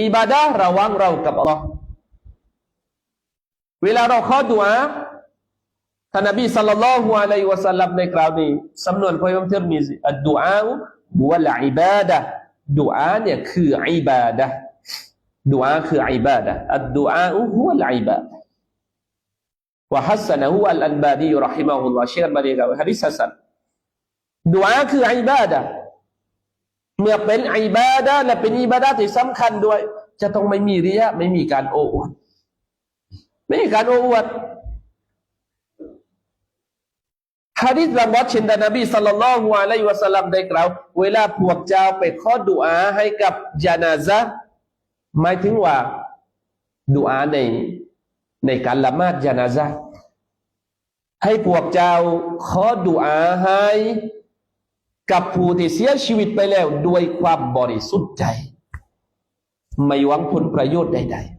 อิบาดะระวังเรากับอัลลอฮ์เวลาเราขอดุอาท่านนบีสัลลัลลอฮุอะลัยฮิวะสัลลัมในคราวนี้สำนวนพรอิมามติรมิซีอัดดุอาวัลอิบาดะดุอาเนี่ยคืออิบาดะดุอาคืออิบาดะอัดดุอาอุวัลอิบาดาวะฮัสซนฮุอัลอันบาดีรอฮิมะฮุลลอฮ์เชื่อมาดีกับฮะดิษฮัสซันดุอาคืออิบาดะ เมื่อเป็นอิบาดะและเป็นอิบาดะที่สำคัญด้วย จะต้องไม่มีริยะ ไม่มีการโอ้อวดไม่มีการโอ้อวดฮะดิษบางวัดเช่นท่านบีสัลลัลลอฮุอะลัยฮิวะสัลลัมได้กล่าวเวลาพวกเจ้าไปขอดุอาให้กับจานาซะหมายถึงว่าดุอาในในการละหมาดจานาซะให้พวกเจ้าขอดุอาให้ กับผู้ที่เสียชีวิตไปแล้วด้วยความบริสุทธิ์ใจ ไม่หวังผลประโยชน์ใด ๆ